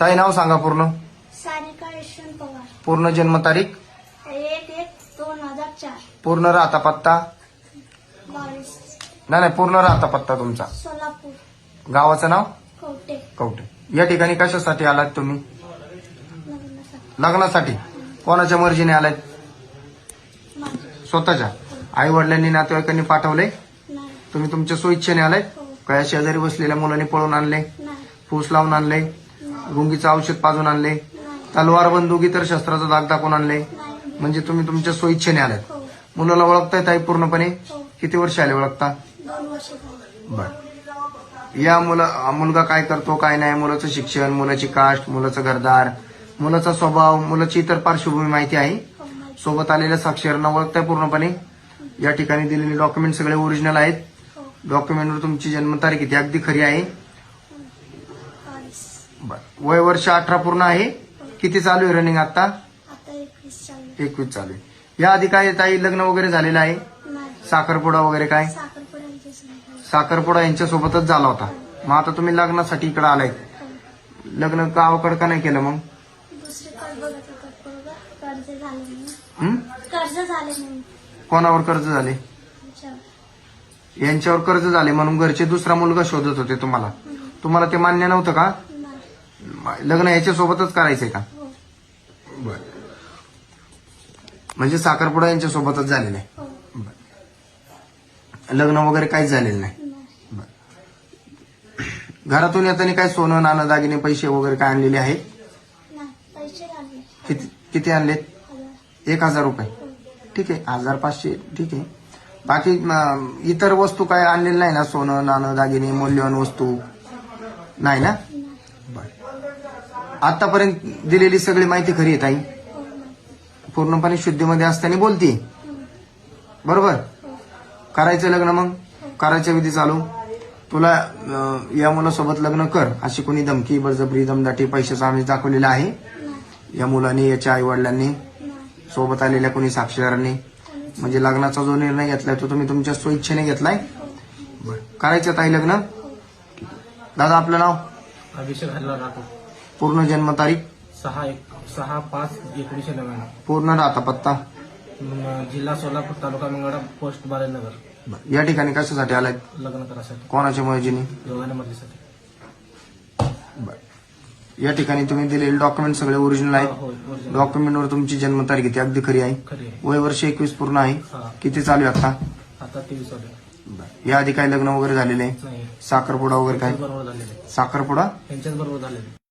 ताई नाव सांगा पूर्ण. सारिका यशवंत पवार. पूर्ण जन्मतारीख एक एक दोन हजार चार. पूर्ण राहता पत्ता? बावीस. नाही नाही पूर्ण राहता पत्ता तुमचा. सोलापूर. गावाचं नाव? कवटे कवठे. या ठिकाणी कशासाठी आलात तुम्ही? लग्नासाठी. लग्नासाठी. कोणाच्या मर्जीने आलात माझे स्वतःच्या. आई वडिलांनी नातेवाईकांनी पाठवले नाही. तुम्ही तुमच्या सोइच्छेने आलात हो. काय शेजारी बसलेल्या मुलांनी पळून आणले? नाही. फूस लावून आणले? रुंगीचं औषध पाजून आणले. तलवार बंदुकी तर शस्त्राचा दाग दाखवून आणले. म्हणजे तुम्ही तुमच्या सोइच्छेने आलात. मुलाला ओळखताय ताई पूर्णपणे? किती वर्ष आले ओळखता? बर. या मुला मुलगा काय करतो काय नाही मुलाचं शिक्षण मुलाची कास्ट मुलाचं घरदार मुलाचा स्वभाव मुलाची इतर पार्श्वभूमी माहिती आहे. सोबत आलेल्या साक्षरांना ओळखताय पूर्णपणे? या ठिकाणी दिलेले डॉक्युमेंट सगळे ओरिजिनल आहेत. डॉक्युमेंटवर तुमची जन्मतारीख किती? अगदी खरी आहे. बर. वय वर्ष अठरा पूर्ण आहे. किती चालू आहे रनिंग आता? आता एकवीस चालू एकवीस चालू आहे. या आधी काय ताई लग्न वगैरे झालेलं आहे? नाही. साखरपुडा वगैरे काय? साखरपुडा यांच्यासोबतच झाला होता. मग आता तुम्ही लग्नासाठी इकडे आलाय. लग्न गावाकडे का नाही केलं मग? दुसरीकडे बघत होतात बरोबर? कर्ज झाले हं? कर्ज कोणावर कर्ज झाले. यांच्यावर कर्ज झाले म्हणून घरचे दुसरा मुलगा शोधत होते तुम्हाला. तुम्हाला ते मान्य नव्हतं का? लग्न याच्या सोबतच करायचंय का? बर. म्हणजे साखरपुडा यांच्या सोबतच झालेलं आहे. हो. लग्न वगैरे काहीच झालेलं नाही. घरातून येताना काय सोनं नाणं दागिने पैसे वगैरे काय आणलेले आहेत किती किती आणलेत? एक हजार रुपये. हो. ठीक आहे हजार पाचशे ठीक आहे. बाकी इतर वस्तू काय आणलेल्या नाही ना? सोनं नाणं दागिने मौल्यवान वस्तू. नाही ना? आतापर्यंत दिलेली सगळी माहिती खरी आहे ताई. पूर्णपणे शुद्धीमध्ये असताना बोलती. बरोबर? करायचं लग्न मग? करायच्या विधी चालू? तुला या मुलासोबत लग्न कर अशी कोणी धमकी बळजबरी दमदाटी पैशाचा आम्ही दाखवलेला आहे? या मुलाने याच्या आईवडिलांनी सोबत आलेल्या कोणी साक्षीदारांनी? म्हणजे लग्नाचा जो निर्णय घेतलाय तो तुम्ही तुमच्या स्वइच्छेने घेतलाय? करायचं ताई लग्न? दादा आपलं नाव? अभिषेक हल्ला राठोड. पूर्ण जन्मतारीख सहा एक सहा पाच एकोणीसशे नव्याण्णव. पूर्ण राहता पत्ता? म, जिल्हा सोलापूर तालुका मंगळा पोस्ट बालेनगर. या ठिकाणी कशासाठी आलाय? लग्न करायसाठी. कोणाच्या मर्जीने दोघांना या ठिकाणी तुम्ही दिलेले डॉक्युमेंट सगळे ओरिजिनल आहेत. होय original. डॉक्युमेंटवर तुमची जन्मतारीख ती अगदी खरी आहे. खरी आहे. वय वर्ष एकवीस पूर्ण आहे. हा. किती चालू आहे आता? आता तेवीस वाले या आधी काही लग्न वगैरे झालेले नाही. साखरपुडा वगैरे काय? बरोबर झालेले. साखरपुडा? त्यांच्याच बरोबर झालेले.